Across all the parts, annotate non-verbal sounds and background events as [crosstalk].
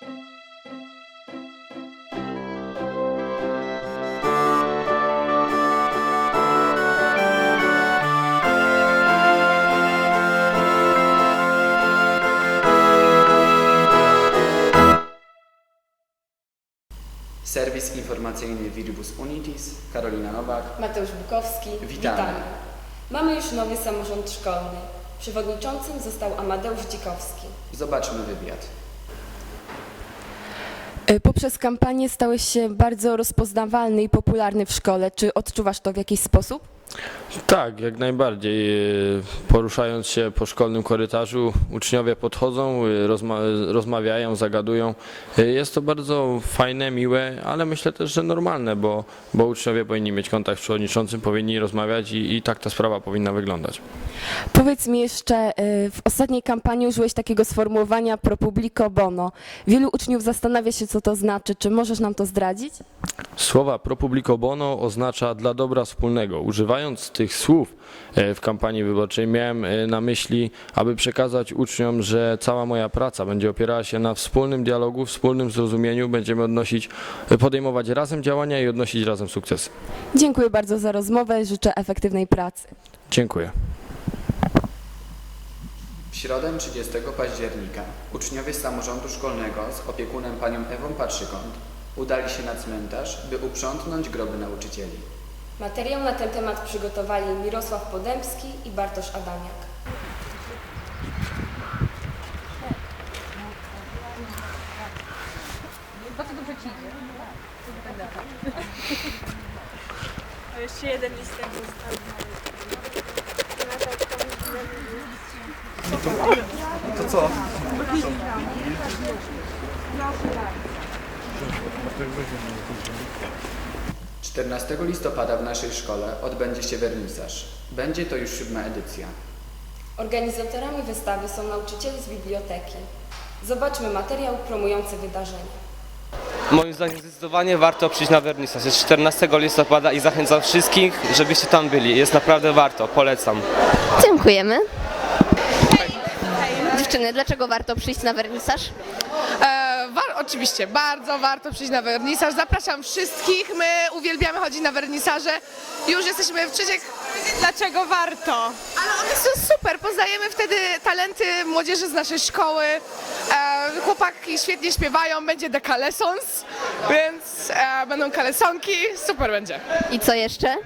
Serwis informacyjny Viribus Unitis, Karolina Nowak. Mateusz Bukowski. Witamy. Mamy już nowy samorząd szkolny. Przewodniczącym został Amadeusz Dzikowski. Zobaczmy wywiad. E, Poprzez kampanię stałeś się bardzo rozpoznawalny i popularny w szkole. Czy odczuwasz to w jakiś sposób? Tak, jak najbardziej. Poruszając się po szkolnym korytarzu, uczniowie podchodzą, rozma rozmawiają, zagadują. Jest to bardzo fajne, miłe, ale myślę też, że normalne, bo, bo uczniowie powinni mieć kontakt z przewodniczącym, powinni rozmawiać i, i tak ta sprawa powinna wyglądać. Powiedz mi jeszcze, e, w ostatniej kampanii użyłeś takiego sformułowania pro publico bono. Wielu uczniów zastanawia się, co to znaczy. Czy możesz nam to zdradzić? Słowa pro publico bono oznacza dla dobra wspólnego. Używając tych słów e, w kampanii wyborczej miałem e, na myśli, aby przekazać uczniom, że cała moja praca będzie opierała się na wspólnym dialogu, wspólnym zrozumieniu. Będziemy odnosić, e, podejmować razem działania i odnosić razem sukcesy. Dziękuję bardzo za rozmowę. Życzę efektywnej pracy. Dziękuję. W środę 30 października uczniowie samorządu szkolnego z opiekunem panią Ewą Patrzykąt udali się na cmentarz, by uprzątnąć groby nauczycieli. Materiał na ten temat przygotowali Mirosław Podemski i Bartosz Adamiak. A jeszcze jeden listek został. To co? 14 listopada w naszej szkole odbędzie się wernisaż. Będzie to już siódma edycja. Organizatorami wystawy są nauczyciele z biblioteki. Zobaczmy materiał promujący wydarzenie. Moim zdaniem zdecydowanie warto przyjść na wernisaż. Jest 14 listopada i zachęcam wszystkich, żebyście tam byli. Jest naprawdę warto, polecam. Dziękujemy. Dziewczyny, dlaczego warto przyjść na wernisaż? E, oczywiście, bardzo warto przyjść na wernisaż. Zapraszam wszystkich. My uwielbiamy chodzić na wernisaże. Już jesteśmy w trzeciej... Dlaczego warto? Ale one są super. Poznajemy wtedy talenty młodzieży z naszej szkoły. E, chłopaki świetnie śpiewają. Będzie The Kalesons, więc e, będą kalesonki. Super będzie. I co jeszcze?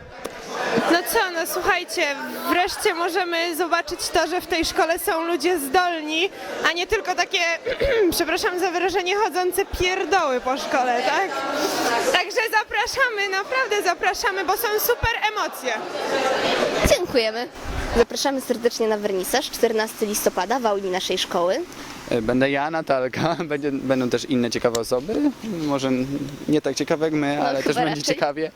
No co, no słuchajcie, wreszcie możemy zobaczyć to, że w tej szkole są ludzie zdolni, a nie tylko takie, [clears throat] przepraszam za wyrażenie, chodzące pierdoły po szkole, tak? Także zapraszamy, naprawdę zapraszamy, bo są super emocje. Dziękujemy. Zapraszamy serdecznie na wernisaż 14 listopada w auli naszej szkoły. E, Będę ja, Natalka, [laughs] będzie, będą też inne ciekawe osoby, może nie tak ciekawe jak my, No, ale też chyba będzie raczej. ciekawie.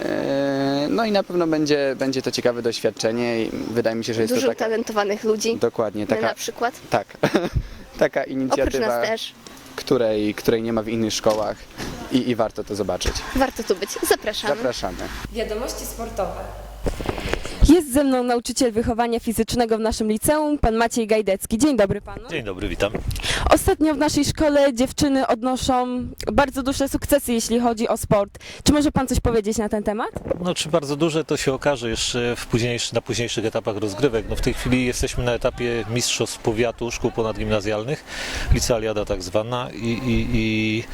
E, No i na pewno będzie, będzie to ciekawe doświadczenie i wydaje mi się, że jest Dużo to taka... talentowanych ludzi. Dokładnie, My taka, na przykład. tak, [laughs] taka Oprócz inicjatywa, nas też. której, której nie ma w innych szkołach i, i warto to zobaczyć. Warto tu być. Zapraszamy. Zapraszamy. Wiadomości sportowe. Jest ze mną nauczyciel wychowania fizycznego w naszym liceum, pan Maciej Gajdecki. Dzień dobry panu. Dzień dobry, witam. Ostatnio w naszej szkole dziewczyny odnoszą bardzo duże sukcesy, jeśli chodzi o sport. Czy może pan coś powiedzieć na ten temat? No, czy bardzo duże, to się okaże jeszcze w późniejszy, na późniejszych etapach rozgrywek. No, w tej chwili jesteśmy na etapie mistrzostw powiatu szkół ponadgimnazjalnych, licealiada tak zwana i, i, i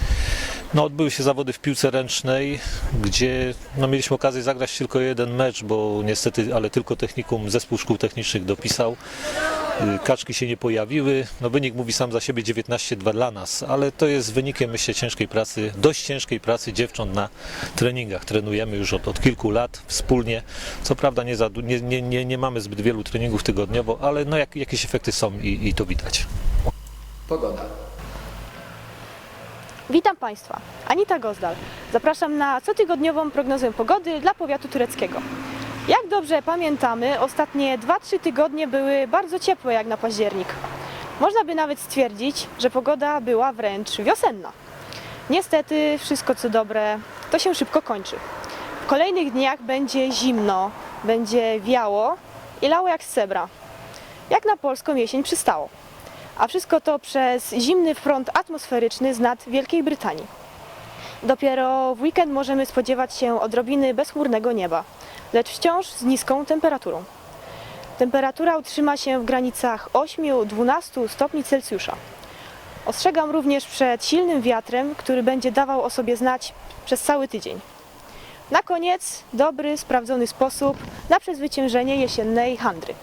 no, odbyły się zawody w piłce ręcznej, gdzie no, mieliśmy okazję zagrać tylko jeden mecz, bo niestety, ale tylko technikum, zespół szkół technicznych dopisał. Y, Kaczki się nie pojawiły. No wynik mówi sam za siebie 19-2 dla nas, ale to jest wynikiem myślę ciężkiej pracy, dość ciężkiej pracy dziewcząt na treningach. Trenujemy już od, od kilku lat wspólnie. Co prawda nie, za, nie, nie, nie, nie mamy zbyt wielu treningów tygodniowo, ale no jak, jakieś efekty są i, i to widać. Pogoda. Witam Państwa, Anita Gozdal. Zapraszam na cotygodniową prognozę pogody dla powiatu tureckiego. Jak dobrze pamiętamy, ostatnie 2-3 tygodnie były bardzo ciepłe jak na październik. Można by nawet stwierdzić, że pogoda była wręcz wiosenna. Niestety wszystko co dobre to się szybko kończy. W kolejnych dniach będzie zimno, będzie wiało i lało jak z sebra. Jak na polską jesień przystało. A wszystko to przez zimny front atmosferyczny z nad Wielkiej Brytanii. Dopiero w weekend możemy spodziewać się odrobiny bezchmurnego nieba, lecz wciąż z niską temperaturą. Temperatura utrzyma się w granicach 8-12 stopni Celsjusza. Ostrzegam również przed silnym wiatrem, który będzie dawał o sobie znać przez cały tydzień. Na koniec dobry, sprawdzony sposób na przezwyciężenie jesiennej handry.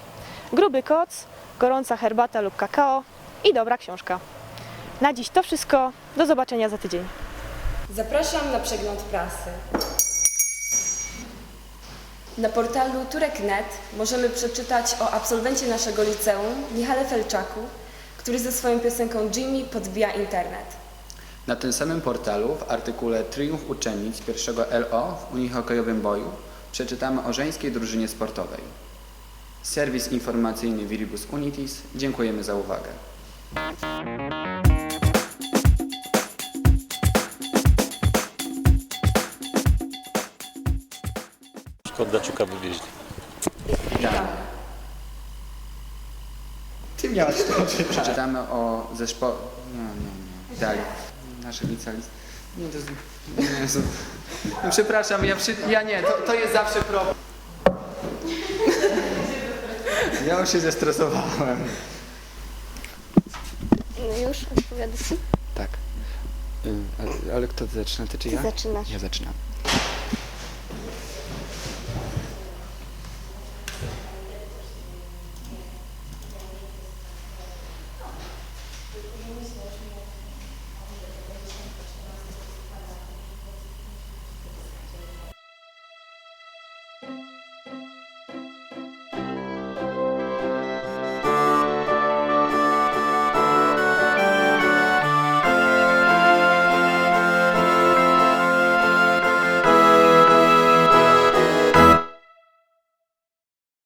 Gruby koc, gorąca herbata lub kakao i dobra książka. Na dziś to wszystko. Do zobaczenia za tydzień. Zapraszam na przegląd prasy. Na portalu Turek.net możemy przeczytać o absolwencie naszego liceum, Michale Felczaku, który ze swoją piosenką Jimmy podbija internet. Na tym samym portalu w artykule Triumf uczennic pierwszego LO w unihokejowym boju przeczytamy o żeńskiej drużynie sportowej. Serwis informacyjny Viribus Unitis. Dziękujemy za uwagę. Kondaczuka wywieźli. Ty miałaś to [laughs] Przeczytamy o zespo... Nie, nie, nie. Dalej. Nasze licealist... Nie, to jest... Jezu. No, przepraszam, ja, przy... ja nie, to, to jest zawsze problem. Ja już się zestresowałem. No już, odpowiadasz? Tak. Y, ale- Ale kto zaczyna, ty czy Ty ja? zaczynasz. Ja zaczynam.